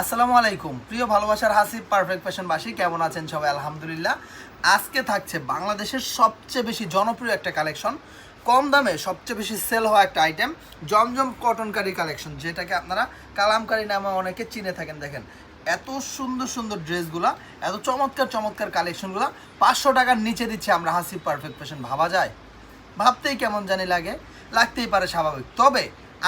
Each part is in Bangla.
আসসালামু আলাইকুম। প্রিয় ভালোবাসার হাসি পারফেক্ট ফ্যাশনবাসী কেমন আছেন সবাই? আলহামদুলিল্লাহ। আজকে থাকছে বাংলাদেশের সবচেয়ে বেশি জনপ্রিয় একটা কালেকশন কম দামে সবচেয়ে বেশি সেল হওয়া একটা আইটেম জমজম কটনকারি কালেকশন যেটাকে আপনারা কালামকারি নামে অনেকে চিনে থাকেন। দেখেন, এত সুন্দর সুন্দর ড্রেসগুলো, এত চমৎকার চমৎকার কালেকশনগুলো পাঁচশো টাকার নিচে দিচ্ছে আমরা হাসি পারফেক্ট ফ্যাশন ভাবা যায়? ভাবতেই কেমন জানি লাগে, লাগতেই পারে স্বাভাবিক। তবে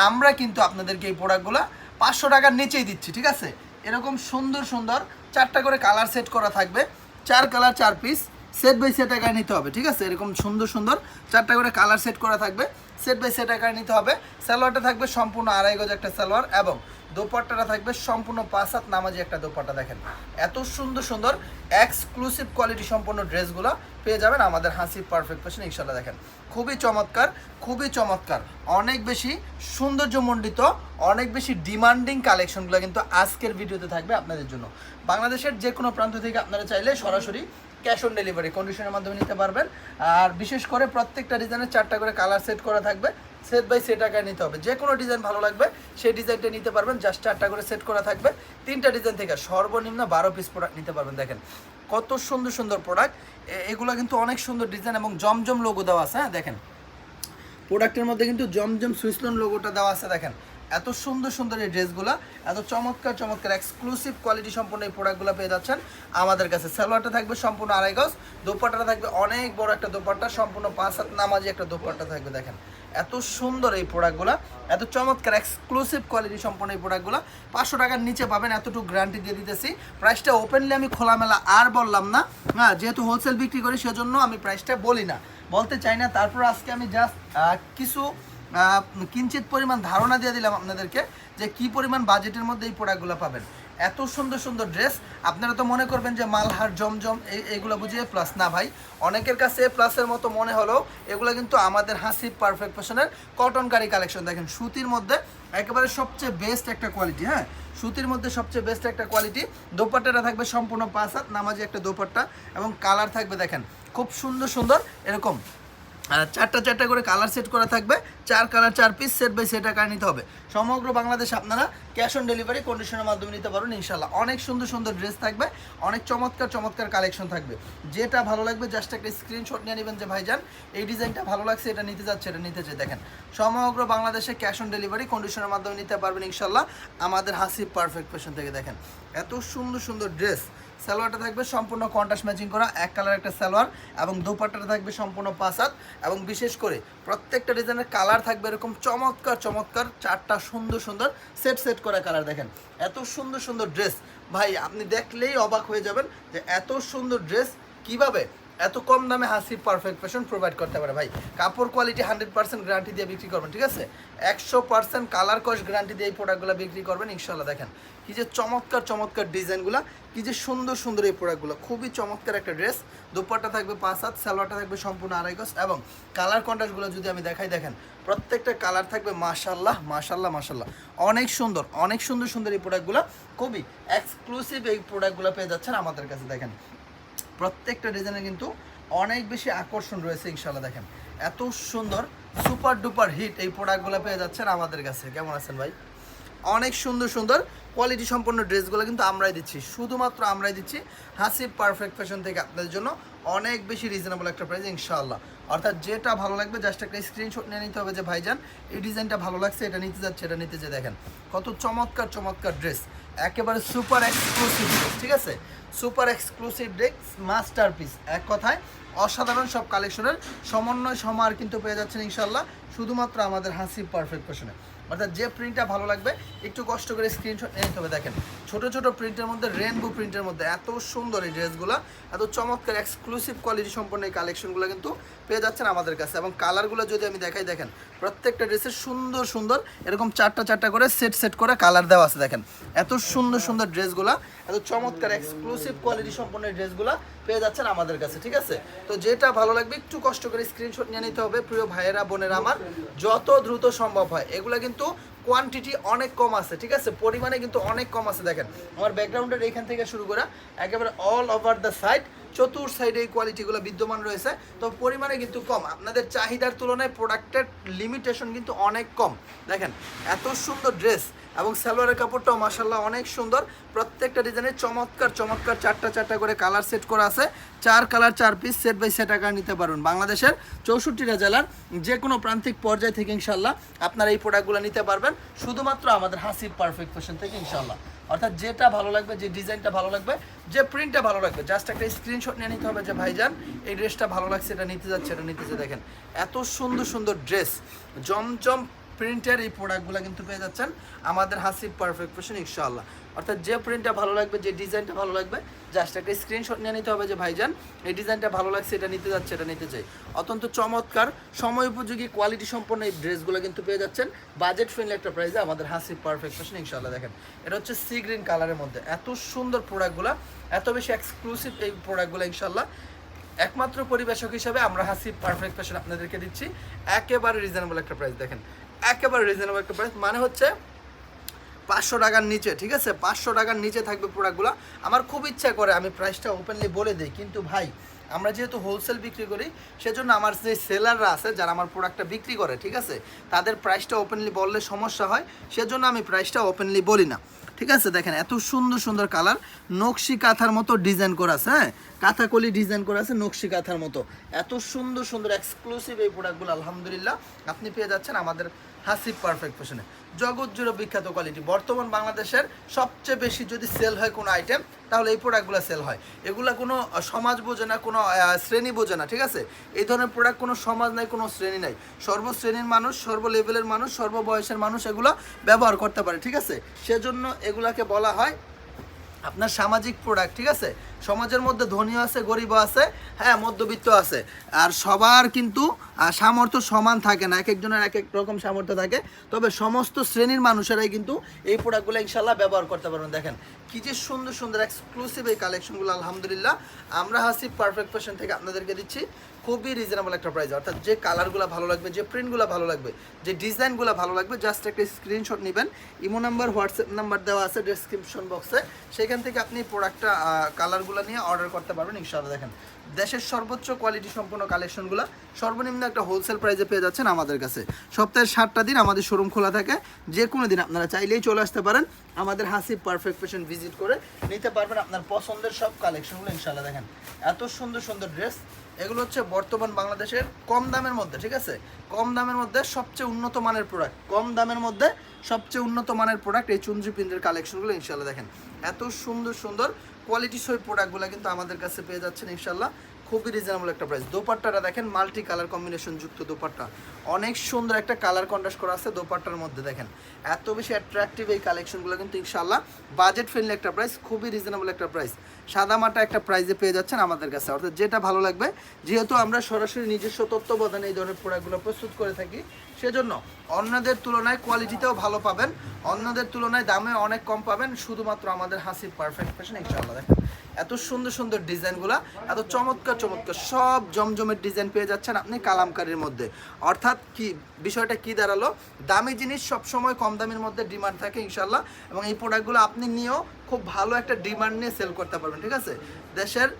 আমরা কিন্তু আপনাদেরকে এই প্রোডাক্টগুলো পাঁচশো টাকার নিচেই দিচ্ছি, ঠিক আছে? এরকম সুন্দর সুন্দর চারটা করে কালার সেট করা থাকবে। চার কালার চার পিস সেট বাই সেট আকারে নিতে হবে, ঠিক আছে? এরকম সুন্দর সুন্দর চারটা করে কালার সেট করা থাকবে সেট বাই সেট আকারে নিতে হবে। সালোয়ারটা থাকবে সম্পূর্ণ আড়াই গজ একটা সালোয়ার এবং দোপাট্টাটা থাকবে সম্পূর্ণ পাঁচ হাত নামাজি একটা দোপাট্টা, দেখেন। এত সুন্দর সুন্দর এক্সক্লুসিভ কোয়ালিটি সম্পন্ন ড্রেসগুলো পেয়ে যাবেন আমাদের হাসি পারফেক্ট ফ্যাশন ইনশাল্লাহ দেখেন। খুবই চমৎকার খুবই চমৎকার। অনেক বেশি সৌন্দর্যমণ্ডিত, অনেক বেশি ডিমান্ডিং কালেকশনগুলো কিন্তু আজকের ভিডিওতে থাকবে আপনাদের জন্য। বাংলাদেশের যে কোনো প্রান্ত থেকে আপনারা চাইলে সরাসরি ক্যাশ অন ডেলিভারি কন্ডিশনের মাধ্যমে নিতে পারবেন। আর বিশেষ করে প্রত্যেকটা ডিজাইনের চারটা করে কালার সেট করা থাকবে। সেট বাই সেট আকারে নিতে হবে। যে কোনো ডিজাইন ভালো লাগবে, সেই ডিজাইনটা নিতে পারবেন, জাস্ট চারটা করে সেট করা থাকবে। তিনটা ডিজাইন থেকে সর্বনিম্ন বারো পিস প্রোডাক্ট নিতে পারবেন, দেখেন। কত সুন্দর সুন্দর প্রোডাক্ট এগুলো কিন্তু অনেক সুন্দর ডিজাইন এবং জমজম লোগো দেওয়া আছে হ্যাঁ দেখেন। প্রোডাক্টের মধ্যে কিন্তু জমজম সুইসলন লোগোটা দেওয়া আছে, দেখেন। এত সুন্দর সুন্দর এই ড্রেসগুলো, এত চমৎকার চমৎকার এক্সক্লুসিভ কোয়ালিটি সম্পন্ন এই প্রোডাক্টগুলো পেয়ে যাচ্ছেন আমাদের কাছে। সালোয়ারটা থাকবে সম্পূর্ণ আড়াই গজ, দোপাট্টাটা থাকবে অনেক বড় একটা দোপাট্টা, সম্পূর্ণ পাঁচ হাত নামাজি একটা দোপাট্টা থাকবে দেখেন। এত সুন্দর এই প্রোডাক্টগুলো এত চমৎকার এক্সক্লুসিভ কোয়ালিটি সম্পন্ন এই প্রোডাক্টগুলো পাঁচশো টাকার নিচে পাবেন, এতটুকু গ্যারান্টি দিয়ে দিতেছি। প্রাইসটা ওপেনলি আমি খোলামেলা আর বললাম না। হ্যাঁ যেহেতু হোলসেল বিক্রি করি, সেজন্য আমি প্রাইসটা বলি না। বলতে চাই না, তারপর আজকে আমি জাস্ট কিছু কিঞ্চিত পরিমাণ ধারণা দিয়ে দিলাম আপনাদেরকে যে কি পরিমাণ বাজেটের মধ্যে এই প্রোডাক্টগুলো পাবেন। এত সুন্দর সুন্দর ড্রেস, আপনারা তো মনে করবেন যে মালহার, জমজম, এই, এগুলো বুঝিয়ে প্লাস না ভাই। অনেকের কাছে প্লাসের মতো মনে হলেও এগুলো কিন্তু আমাদের হাসি পারফেক্ট ফ্যাশনের কটনকারি কালেকশন দেখেন, সুতির মধ্যে একেবারে সবচেয়ে বেস্ট একটা কোয়ালিটি হ্যাঁ? সুতির মধ্যে সবচেয়ে বেস্ট একটা কোয়ালিটি দোপাট্টাটা থাকবে সম্পূর্ণ পাঁচ হাত, নামাজি একটা দোপাট্টা এবং কালার থাকবে দেখেন, খুব সুন্দর সুন্দর এরকম। চারটা চারটা করে কালার সেট করা থাকবে। চার কালার চার পিস সেট বাই সেট আকার নিতে হবে। সমগ্র বাংলাদেশ আপনারা ক্যাশ অন ডেলিভারি কন্ডিশনের মাধ্যমে নিতে পারবেন ইনশাল্লাহ অনেক সুন্দর সুন্দর ড্রেস থাকবে, অনেক চমৎকার চমৎকার কালেকশন থাকবে। যেটা ভালো লাগবে জাস্ট একটা স্ক্রিনশট নিয়ে নেবেন যে, ভাইজান, এই ডিজাইনটা ভালো লাগছে, এটা নিতে যাচ্ছে, এটা নিতে চাই। দেখেন, সমগ্র বাংলাদেশে ক্যাশ অন ডেলিভারি কন্ডিশনের মাধ্যমে নিতে পারবেন ইনশাল্লাহ আমাদের হাসি পারফেক্ট ফ্যাশন থেকে দেখেন। এত সুন্দর সুন্দর ড্রেস সালোয়ারটা থাকবে সম্পূর্ণ কন্ট্রাস্ট ম্যাচিং করা, এক কালার একটা সালোয়ার এবং দোপাট্টাটা থাকবে সম্পূর্ণ পাসাত এবং বিশেষ করে প্রত্যেকটা ডিজাইনের কালার থাকবে এরকম চমৎকার চমৎকার চারটা সুন্দর সুন্দর সেট সেট করা কালার দেখেন। এত সুন্দর সুন্দর ড্রেস ভাই, আপনি দেখলেই অবাক হয়ে যাবেন যে এত সুন্দর ড্রেস কীভাবে এত কম দামে হাসি পারফেক্ট ফ্যাশন প্রোভাইড করতে পারে ভাই। কাপড় কোয়ালিটি হান্ড্রেড পার্সেন্ট গ্যারান্টি দিয়ে বিক্রি করবেন, ঠিক আছে? একশো পার্সেন্ট কালার কস গ্যারান্টি দিয়ে এই প্রোডাক্টগুলো বিক্রি করবেন ইনশাল্লাহ দেখেন। কি যে চমৎকার চমৎকার ডিজাইনগুলো কি যে সুন্দর সুন্দর এই প্রোডাক্টগুলো খুবই চমৎকার একটা ড্রেস দুপাট্টা থাকবে পাঁচ হাত, সালোয়ারটা থাকবে সম্পূর্ণ আড়াই গজ এবং কালার কন্ট্রাস্টগুলো যদি আমি দেখাই, দেখেন, প্রত্যেকটা কালার থাকবে মাশাল্লাহ মাশাল্লাহ মাশাল্লাহ অনেক সুন্দর অনেক সুন্দর সুন্দর এই প্রোডাক্টগুলো খুবই এক্সক্লুসিভ এই প্রোডাক্টগুলো পেয়ে যাচ্ছেন আমাদের কাছে, দেখেন। প্রত্যেকটা ডিজাইনে কিন্তু অনেক বেশি আকর্ষণ রয়েছে ইনশাল্লাহ দেখেন। এত সুন্দর, সুপার ডুপার হিট এই প্রোডাক্টগুলো পেয়ে যাচ্ছেন আমাদের কাছে। কেমন আছেন ভাই? অনেক সুন্দর সুন্দর কোয়ালিটি সম্পন্ন ড্রেসগুলো কিন্তু আমরাই দিচ্ছি। শুধুমাত্র আমরাই দিচ্ছি হাসিব পারফেক্ট ফ্যাশন থেকে আপনাদের জন্য অনেক বেশি রিজনেবল একটা প্রাইস ইনশাআল্লাহ। অর্থাৎ যেটা ভালো লাগবে জাস্ট একটা স্ক্রিনশট নিয়ে নিতে হবে যে, ভাইজান, এই ডিজাইনটা ভালো লাগছে, এটা নিতে যাচ্ছে, এটা নিতে যে, দেখেন, কত চমৎকার চমৎকার ড্রেস একেবারে সুপার এক্সক্লুসিভ ঠিক আছে? Super exclusive dress masterpiece এক কথায়, অসাধারণ সব কালেকশনের সমন্বয়, সমার কিন্তু পেয়ে যাচ্ছেন ইনশাল্লাহ শুধুমাত্র আমাদের হাসি পারফেক্ট ফ্যাশনে অর্থাৎ যে প্রিন্টটা ভালো লাগবে একটু কষ্ট করে স্ক্রিনশট নিয়ে নিতে হবে দেখেন। ছোট ছোট প্রিন্টের মধ্যে রেনবো প্রিন্টের মধ্যে এত সুন্দর এই ড্রেসগুলো, এত চমৎকার এক্সক্লুসিভ কোয়ালিটি সম্পন্ন এই কালেকশনগুলো কিন্তু পেয়ে যাচ্ছেন আমাদের কাছে। এবং কালারগুলো যদি আমি দেখাই, দেখেন, প্রত্যেকটা ড্রেসের সুন্দর সুন্দর এরকম চারটা চারটা করে সেট সেট করে কালার দেওয়া আছে, দেখেন। এত সুন্দর সুন্দর ড্রেসগুলো, এত চমৎকার এক্সক্লুসিভ কোয়ালিটি সম্পন্ন এই ড্রেসগুলো পেয়ে যাচ্ছেন আমাদের কাছে, ঠিক আছে? তো যেটা ভালো লাগবে, একটু কষ্ট করে স্ক্রিনশট নিয়ে নিতে হবে, প্রিয় ভাইয়েরা, বোনেরা আমার, যত দ্রুত সম্ভব হয়। এগুলো কিন্তু কোয়ান্টিটি অনেক কম আছে, ঠিক আছে? পরিমাণে কিন্তু অনেক কম আছে, দেখেন। আমার ব্যাকগ্রাউন্ডের এইখান থেকে শুরু করা, একেবারে অল ওভার দ্য সাইড চতুর সাইডে এই কোয়ালিটিগুলো বিদ্যমান রয়েছে। তো পরিমাণে কিন্তু কম। আপনাদের চাহিদার তুলনায় প্রোডাক্টের লিমিটেশন কিন্তু অনেক কম। দেখেন, এত সুন্দর ড্রেস এবং সালোয়ারের কাপড়টাও মাসাল্লাহ অনেক সুন্দর। প্রত্যেকটা ডিজাইনের চমৎকার চমৎকার চারটা চারটা করে কালার সেট করা আছে। চার কালার চার পিস সেট বাই সেট আকার নিতে পারবেন বাংলাদেশের চৌষট্টিটা জেলার যে কোনো প্রান্তিক পর্যায় থেকে ইনশাল্লাহ আপনারা এই প্রোডাক্টগুলো নিতে পারবেন। শুধুমাত্র আমাদের হাসিব পারফেক্ট ফ্যাশন থেকে ইনশাল্লাহ অর্থাৎ যেটা ভালো লাগবে, যে ডিজাইনটা ভালো লাগবে, যে প্রিন্টটা ভালো লাগবে জাস্ট একটা স্ক্রিনশট নিয়ে নিতে হবে যে, ভাইজান, এই ড্রেসটা ভালো লাগছে, এটা নিতে যাচ্ছে, এটা নিতে নিতেছে দেখেন, এত সুন্দর সুন্দর ড্রেস জমজম প্রিন্টের এই প্রোডাক্টগুলো কিন্তু পেয়ে যাচ্ছেন। আমাদের হাসিব পারফেক্ট ফ্যাশন ইনশাআল্লাহ। অর্থাৎ যে প্রিন্টটা ভালো লাগবে, যে ডিজাইনটা ভালো লাগবে জাস্ট একটা স্ক্রিনশট নিয়ে নিতে হবে যে, ভাইজান, এই ডিজাইনটা ভালো লাগছে, এটা নিতে যাচ্ছে, এটা নিতে চাই। অত্যন্ত চমৎকার, সময় উপযোগী কোয়ালিটি সম্পন্ন এই ড্রেসগুলো কিন্তু পেয়ে যাচ্ছেন। বাজেট ফ্রেন্ডলি একটা প্রাইসে আমাদের হাসিব পারফেক্ট ফ্যাশন ইনশাআল্লাহ, দেখেন। এটা হচ্ছে সি গ্রিন কালারের মধ্যে। এত সুন্দর প্রোডাক্টগুলো এত বেশি এক্সক্লুসিভ এই প্রোডাক্টগুলো ইনশাআল্লাহ। একমাত্র পরিবেশক হিসাবে আমরা হাসি পারফেক্ট ফ্যাশন আপনাদেরকে দিচ্ছি। একেবারে রিজনেবল একটা প্রাইস দেখেন। একেবারে রিজনেবল একটা প্রাইস মানে হচ্ছে পাঁচশো টাকার নিচে, ঠিক আছে? পাঁচশো টাকার নিচে থাকবে প্রোডাক্টগুলো আমার খুব ইচ্ছা করে আমি প্রাইসটা ওপেনলি বলে দিই, কিন্তু ভাই আমরা যেহেতু হোলসেল বিক্রি করি, সেজন্য আমার যে সেলাররা আছে, যারা আমার প্রোডাক্টটা বিক্রি করে, ঠিক আছে? তাদের প্রাইসটা ওপেনলি বললে সমস্যা হয়, সেজন্য আমি প্রাইসটা ওপেনলি বলি না। ঠিক আছে? দেখেন, এত সুন্দর সুন্দর কালার নকশি কাঁথার মতো ডিজাইন করা আছে হ্যাঁ? কাঁথাকলি ডিজাইন করা আছে, নকশি কাঁথার মতো। এত সুন্দর সুন্দর এক্সক্লুসিভ এই প্রোডাক্টগুলো আলহামদুলিল্লাহ, আপনি পেয়ে যাচ্ছেন আমাদের হাসিব পারফেক্ট ফ্যাশনে জগৎ জুড়ে বিখ্যাত কোয়ালিটি বর্তমান বাংলাদেশের সবচেয়ে বেশি যদি সেল হয় কোনো আইটেম তাহলে এই প্রোডাক্টগুলো সেল হয়। এগুলো কোনো সমাজ বোঝে না, কোনো শ্রেণি বোঝে না, ঠিক আছে? এই ধরনের প্রোডাক্ট কোনো সমাজ নাই, কোনো শ্রেণি নাই। সর্বশ্রেণীর মানুষ সর্ব লেভেলের মানুষ সর্ব বয়সের মানুষ এগুলো ব্যবহার করতে পারে, ঠিক আছে? সেজন্য এগুলাকে বলা হয় আপনার সামাজিক প্রোডাক্ট ঠিক আছে? সমাজের মধ্যে ধনীও আছে গরিবও আছে হ্যাঁ মধ্যবিত্ত আছে। আর সবার কিন্তু সামর্থ্য সমান থাকে না, এক একজনের এক এক রকম সামর্থ্য থাকে। তবে সমস্ত শ্রেণির মানুষেরাই কিন্তু এই প্রোডাক্টগুলো ইনশাল্লাহ ব্যবহার করতে পারবেন। দেখেন, কি যে সুন্দর সুন্দর এক্সক্লুসিভ এই কালেকশনগুলো আলহামদুলিল্লাহ। আমরা হাসি পারফেক্ট ফ্যাশন থেকে আপনাদেরকে দিচ্ছি। খুবই রিজনেবল একটা প্রাইস অর্থাৎ যে কালারগুলো ভালো লাগবে, যে প্রিন্টগুলো ভালো লাগবে, যে ডিজাইনগুলো ভালো লাগবে জাস্ট একটা স্ক্রিনশট নেবেন। ইমো নাম্বার হোয়াটসঅ্যাপ নাম্বার দেওয়া আছে ডেসক্রিপশন বক্সে সেখান থেকে আপনি প্রোডাক্টটা কালারগুলো নিয়ে অর্ডার করতে পারবেন, ইনশাআল্লাহ দেখেন। দেশের সর্বোচ্চ কোয়ালিটি সম্পন্ন কালেকশনগুলো সর্বনিম্ন একটা হোলসেল প্রাইসে পেয়ে যাচ্ছেন আমাদের কাছে। সপ্তাহের সাতটা দিন আমাদের শোরুম খোলা থাকে, যে কোনো দিন আপনারা চাইলেই চলে আসতে পারেন। আমাদের হাসিব পারফেক্ট ফ্যাশন ভিজিট করে নিতে পারবেন আপনার পছন্দের সব কালেকশনগুলো, ইনশাআল্লাহ দেখেন। এত সুন্দর সুন্দর ড্রেস এগুলো হচ্ছে বর্তমান বাংলাদেশের কম দামের মধ্যে, ঠিক আছে? কম দামের মধ্যে সবচেয়ে উন্নত মানের প্রোডাক্ট কম দামের মধ্যে সবচেয়ে উন্নত মানের প্রোডাক্ট এই চুনজি প্রিন্টের কালেকশনগুলো ইনশাল্লাহ দেখেন। এত সুন্দর সুন্দর কোয়ালিটি সই প্রোডাক্টগুলো কিন্তু আমাদের কাছে পেয়ে যাচ্ছেন ইনশাল্লাহ খুবই রিজনেবল একটা প্রাইস দোপাট্টাটা দেখেন মাল্টি কালার কম্বিনেশন যুক্ত দোপাট্টা। অনেক সুন্দর একটা কালার কন্ট্রাস্ট করা আছে দোপাট্টার মধ্যে, দেখেন। এত বেশি অ্যাট্রাকটিভ এই কালেকশনগুলো কিন্তু ইনশাল্লাহ বাজেট ফ্রেন্ডলি একটা প্রাইস খুবই রিজনেবল একটা প্রাইস সাদা মাটা একটা প্রাইজে পেয়ে যাচ্ছেন আমাদের কাছে। অর্থাৎ যেটা ভালো লাগবে, যেহেতু আমরা সরাসরি নিজস্ব তত্ত্বাবধানে এই ধরনের প্রোডাক্টগুলো প্রস্তুত করে থাকি, সেজন্য অন্যদের তুলনায় কোয়ালিটিতেও ভালো পাবেন। অন্যদের তুলনায় দামে অনেক কম পাবেন, শুধুমাত্র আমাদের হাসি পারফেক্ট ফ্যাশন ইনশাআল্লাহ। দেখেন, এত সুন্দর সুন্দর ডিজাইনগুলো, এত চমৎকার চমৎকার, সব জমজমের ডিজাইন পেয়ে যাচ্ছেন আপনি কালামকারির মধ্যে। অর্থাৎ কি, বিষয়টা কি দাঁড়াল? দামি জিনিস সবসময় কম দামের মধ্যে ডিমান্ড থাকে ইনশাল্লাহ এবং এই প্রোডাক্টগুলো আপনি নিয়েও খুব ভালো একটা ডিমান্ড নিয়ে সেল করতে পারবেন, ঠিক আছে? দেশের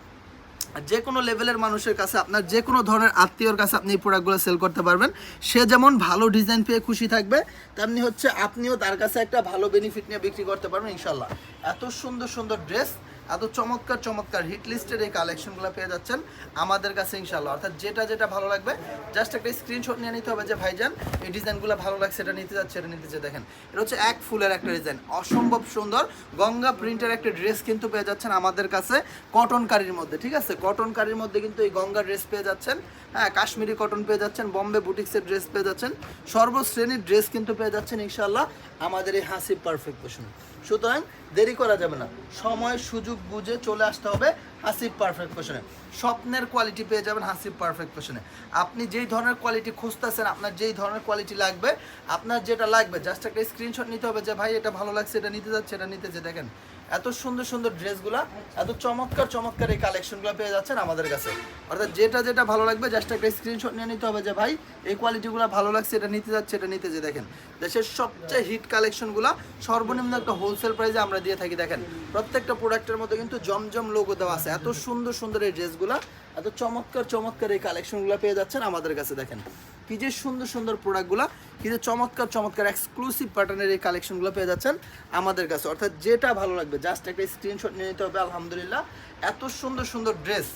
যে কোনো লেভেলের মানুষের কাছে আপনার যে কোনো ধরনের আত্মীয়র কাছে আপনি এই প্রোডাক্টগুলো সেল করতে পারবেন। সে যেমন ভালো ডিজাইন পেয়ে খুশি থাকবে, তেমনি হচ্ছে আপনিও তার কাছে একটা ভালো বেনিফিট নিয়ে বিক্রি করতে পারবেন ইনশাল্লাহ এত সুন্দর সুন্দর ড্রেস এত চমৎকার চমৎকার হিট লিস্টের এই কালেকশনগুলো পেয়ে যাচ্ছেন আমাদের কাছে ইনশাল্লাহ অর্থাৎ যেটা যেটা ভালো লাগবে জাস্ট একটা স্ক্রিনশট নিয়ে নিতে হবে যে, ভাইজান, এই ডিজাইনগুলো ভালো লাগছে, এটা নিতে যাচ্ছে, এটা নিতে দেখেন, এটা হচ্ছে এক ফুলের একটা ডিজাইন অসম্ভব সুন্দর, গঙ্গা প্রিন্টের একটা ড্রেস কিন্তু পেয়ে যাচ্ছেন আমাদের কাছে কটন কারির মধ্যে, ঠিক আছে? কটন কারির মধ্যে কিন্তু এই গঙ্গা ড্রেস পেয়ে যাচ্ছেন হ্যাঁ কাশ্মীরি কটন পেয়ে যাচ্ছেন, বম্বে বুটিক্সের ড্রেস পেয়ে যাচ্ছেন, সর্বশ্রেণীর ড্রেস কিন্তু পেয়ে যাচ্ছেন ইনশাল্লাহ আমাদের এই হাসি পারফেক্ট পোষণ সুতরাং দেরি করা যাবে না। সময়, সুযোগ বুঝে চলে আসতে হবে হাসিব পারফেক্ট কোশনে স্বপ্নের কোয়ালিটি পেয়ে যাবেন হাসিব পারফেক্ট কোশনে আপনি যেই ধরনের কোয়ালিটি খুঁজতেছেন, আপনার যেই ধরনের কোয়ালিটি লাগবে, আপনার যেটা লাগবে জাস্ট একটা স্ক্রিনশট নিতে হবে যে, ভাই, এটা ভালো লাগছে, এটা নিতে যাচ্ছে, এটা নিতে যে দেখেন এত সুন্দর সুন্দর ড্রেসগুলো, এত চমৎকার চমৎকার এই কালেকশনগুলো পেয়ে যাচ্ছেন আমাদের কাছে। অর্থাৎ যেটা যেটা ভালো লাগবে জাস্ট একটা স্ক্রিনশট নিয়ে নিতে হবে যে, ভাই, এই কোয়ালিটিগুলো ভালো লাগছে, এটা নিতে যাচ্ছে, এটা নিতে যে, দেখেন। দেশের সবচেয়ে হিট কালেকশনগুলো সর্বনিম্ন একটা হোলসেল প্রাইসে আমরা দিয়ে থাকি, দেখেন। প্রত্যেকটা প্রোডাক্টের মধ্যে কিন্তু জমজম লোগো দেওয়া আছে। এত সুন্দর সুন্দর এই ড্রেসগুলা এত চমৎকার চমৎকার এই কালেকশনগুলো পেয়ে যাচ্ছেন আমাদের কাছে, দেখেন। কি যে সুন্দর সুন্দর প্রোডাক্টগুলো, কি যে চমৎকার চমৎকার এক্সক্লুসিভ প্যাটার্নের এই কালেকশনগুলো পেয়ে যাচ্ছেন আমাদের কাছে। অর্থাৎ যেটা ভালো লাগবে জাস্ট একটা স্ক্রিনশট নিয়ে নিতে হবে, আলহামদুলিল্লাহ। এত সুন্দর সুন্দর ড্রেস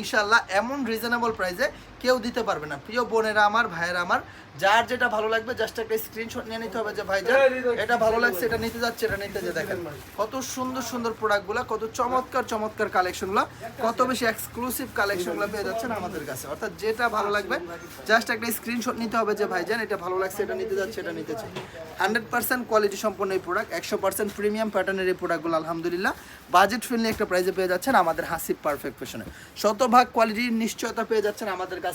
ইনশাল্লাহ এমন রিজনেবল প্রাইসে কেউ দিতে পারবে না। প্রিয় বোনেরা আমার ভাইয়েরা আমার যার যেটা ভালো লাগবে জাস্ট একটা স্ক্রিনশট নিয়ে নিতে হবে যে ভাই এটা ভালো লাগছে এটা নিতে যাচ্ছে এটা নিতে যে দেখেন। কত সুন্দর সুন্দর প্রোডাক্টগুলো কত চমৎকার চমৎকার কালেকশনগুলো কত বেশি এক্সক্লুসিভ কালেকশনগুলো পেয়ে যাচ্ছেন আমাদের কাছে। অর্থাৎ যেটা ভালো লাগবে জাস্ট একটা স্ক্রিনশট নিতে হবে যে ভাইজান এটা ভালো লাগছে এটা নিতে যাচ্ছে এটা নিতে চাই হান্ড্রেড পার্সেন্ট কোয়ালিটি সম্পন্ন এই প্রোডাক্ট একশো পার্সেন্ট প্রিমিয়াম প্যাটার্নের এই প্রোডাক্টগুলো আলহামদুলিল্লাহ। বাজেট ফ্রেন্ডলি একটা প্রাইসে পেয়ে যাচ্ছেন আমাদের হাসিব পারফেক্ট ফ্যাশনে শতভাগ কোয়ালিটির নিশ্চয়তা পেয়ে যাচ্ছেন আমাদের কাছে।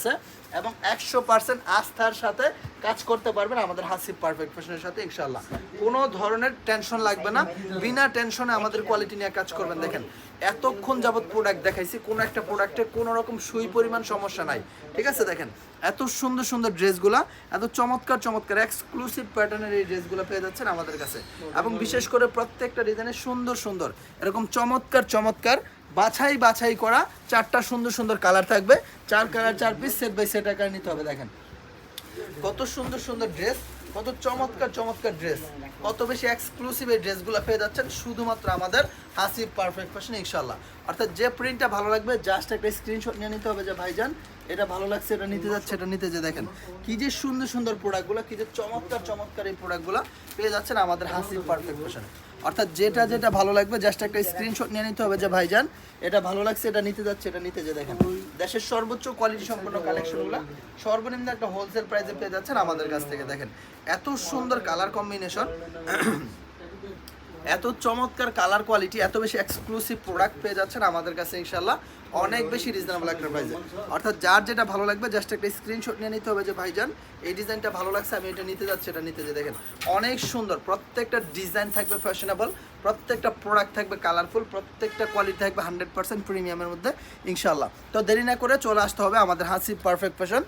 এবং একশো পার্সেন্ট আস্থার সাথে কাজ করতে পারবেন আমাদের হাসিব পারফেক্ট ফ্যাশনের সাথে ইনশাল্লাহ কোনো ধরনের টেনশন লাগবে না। বিনা টেনশনে আমাদের কোয়ালিটি নিয়ে কাজ করবেন। দেখেন, এতক্ষণ যাবত প্রোডাক্ট দেখাইছি, কোনো একটা প্রোডাক্টে কোনো রকম সুই পরিমাণ সমস্যা নাই। ঠিক আছে, দেখেন, এত সুন্দর সুন্দর ড্রেসগুলা, এত চমৎকার চমৎকার এক্সক্লুসিভ প্যাটার্নের এই ড্রেসগুলো পেয়ে যাচ্ছেন আমাদের কাছে। এবং বিশেষ করে প্রত্যেকটা ডিজাইনে সুন্দর সুন্দর, এরকম চমৎকার চমৎকার বাছাই বাছাই করা চারটা সুন্দর সুন্দর কালার থাকবে। চার কালার, চার পিস সেট বাই সেট আকারে নিতে হবে, দেখেন। কত সুন্দর সুন্দর ড্রেস কত চমৎকার চমৎকার ড্রেস কত বেশি এক্সক্লুসিভ এই ড্রেসগুলো পেয়ে যাচ্ছেন শুধুমাত্র আমাদের হাসিব পারফেক্ট ফ্যাশন ইনশাল্লাহ অর্থাৎ যে প্রিন্টটা ভালো লাগবে জাস্ট একটা স্ক্রিনশট নিয়ে নিতে হবে যে, ভাইজান, এটা ভালো লাগছে, এটা নিতে যাচ্ছে, এটা নিতে যে, দেখেন। কি যে সুন্দর সুন্দর প্রোডাক্টগুলো কি যে চমৎকার চমৎকার এই প্রোডাক্টগুলো পেয়ে যাচ্ছেন আমাদের হাসিব পারফেক্ট ফ্যাশনে অর্থাৎ যেটা যেটা ভালো লাগবে জাস্ট একটা স্ক্রিনশট নিয়ে নিতে হবে যে, ভাইজান, এটা ভালো লাগছে, এটা নিতে যাচ্ছে, এটা নিতে যে দেখেন। দেশের সর্বোচ্চ কোয়ালিটি সম্পন্ন কালেকশনগুলো সর্বনিম্ন একটা হোলসেল প্রাইসে পেয়ে যাচ্ছেন আমাদের কাছ থেকে, দেখেন। এত সুন্দর কালার কম্বিনেশন এত চমৎকার কালার কোয়ালিটি এত বেশি এক্সক্লুসিভ প্রোডাক্ট পেয়ে যাচ্ছেন আমাদের কাছে ইনশাল্লাহ অনেক বেশি রিজনেবল একটা প্রাইসে অর্থাৎ যার যেটা ভালো লাগবে জাস্ট একটা স্ক্রিনশট নিয়ে নিতে হবে যে, ভাইজান, এই ডিজাইনটা ভালো লাগছে, আমি এটা নিতে যাচ্ছি, এটা নিতে যে দেখেন। অনেক সুন্দর, প্রত্যেকটা ডিজাইন থাকবে ফ্যাশনেবল প্রত্যেকটা প্রোডাক্ট থাকবে কালারফুল প্রত্যেকটা কোয়ালিটি থাকবে হান্ড্রেড পার্সেন্ট প্রিমিয়ামের মধ্যে ইনশাল্লাহ তো দেরি না করে চলে আসতে হবে আমাদের হাসি পারফেক্ট ফ্যাশন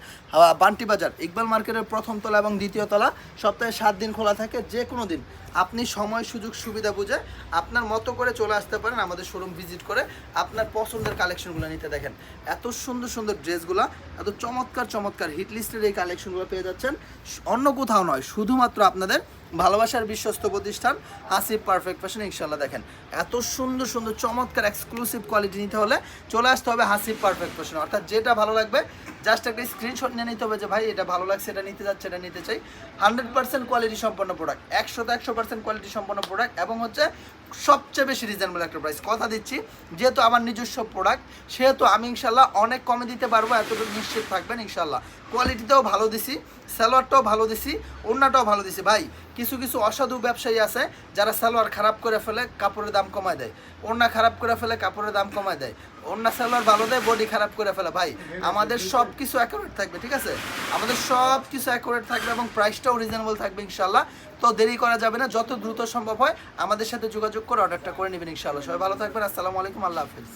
বান্টি বাজার, ইকবাল মার্কেটের প্রথম তলা এবং দ্বিতীয় তলা। সপ্তাহে সাত দিন খোলা থাকে, যে কোনো দিন। আপনি সময়, সুযোগ, সুবিধা বুঝে আপনার মতো করে চলে আসতে পারেন আমাদের শোরুম ভিজিট করে। আপনার পছন্দের কালেকশনগুলো নিতে দেখেন। এত সুন্দর সুন্দর ড্রেসগুলো, এত চমৎকার চমৎকার হিটলিস্টের এই কালেকশনগুলো পেয়ে যাচ্ছেন। অন্য কোথাও নয়, শুধুমাত্র আপনাদের ভালোবাসার বিশ্বস্ত প্রতিষ্ঠান হাসিব পারফেক্ট ফ্যাশন ইনশাল্লাহ দেখেন। এত সুন্দর সুন্দর, চমৎকার এক্সক্লুসিভ কোয়ালিটি নিতে হলে চলে আসতে হবে হাসিব পারফেক্ট ফ্যাশন অর্থাৎ যেটা ভালো লাগবে জাস্ট একটা স্ক্রিনশট নিয়ে নিতে হবে যে, ভাই, এটা ভালো লাগছে, এটা নিতে যাচ্ছে, এটা নিতে চাই। হান্ড্রেড পার্সেন্ট কোয়ালিটি সম্পন্ন প্রোডাক্ট একশোতে একশো পার্সেন্ট কোয়ালিটি সম্পন্ন প্রোডাক্ট এবং হচ্ছে সবচেয়ে বেশি রিজনেবল একটা প্রাইস কথা দিচ্ছি, যেহেতু আমার নিজস্ব প্রোডাক্ট সেহেতু আমি ইনশাল্লাহ অনেক কমে দিতে পারব, এতটুকু নিশ্চিত থাকবেন ইনশাল্লাহ কোয়ালিটিতেও ভালো দিছি। স্যালোয়ারটাও ভালো দিছি, ওড়নাটাও ভালো দিছি। ভাই, কিছু কিছু অসাধু ব্যবসায়ী আছে যারা সালোয়ার খারাপ করে ফেলে, কাপড়ের দাম কমায় দেয়। ওড়না খারাপ করে ফেলে, কাপড়ের দাম কমায় দেয়। ওড়না সালোয়ার ভালো দেয় বডি খারাপ করে ফেলে। ভাই, আমাদের সব কিছু অ্যাকুরেট থাকবে, ঠিক আছে? আমাদের সব কিছু অ্যাকুরেট থাকবে এবং প্রাইসটাও রিজনেবল থাকবে ইনশাল্লাহ তো দেরি করা যাবে না, যত দ্রুত সম্ভব হয় আমাদের সাথে যোগাযোগ করে অর্ডারটা করে নেবেন ইনশাল্লাহ সবাই ভালো থাকবেন, আসসালামু আলাইকুম, আল্লাহ হাফিজ।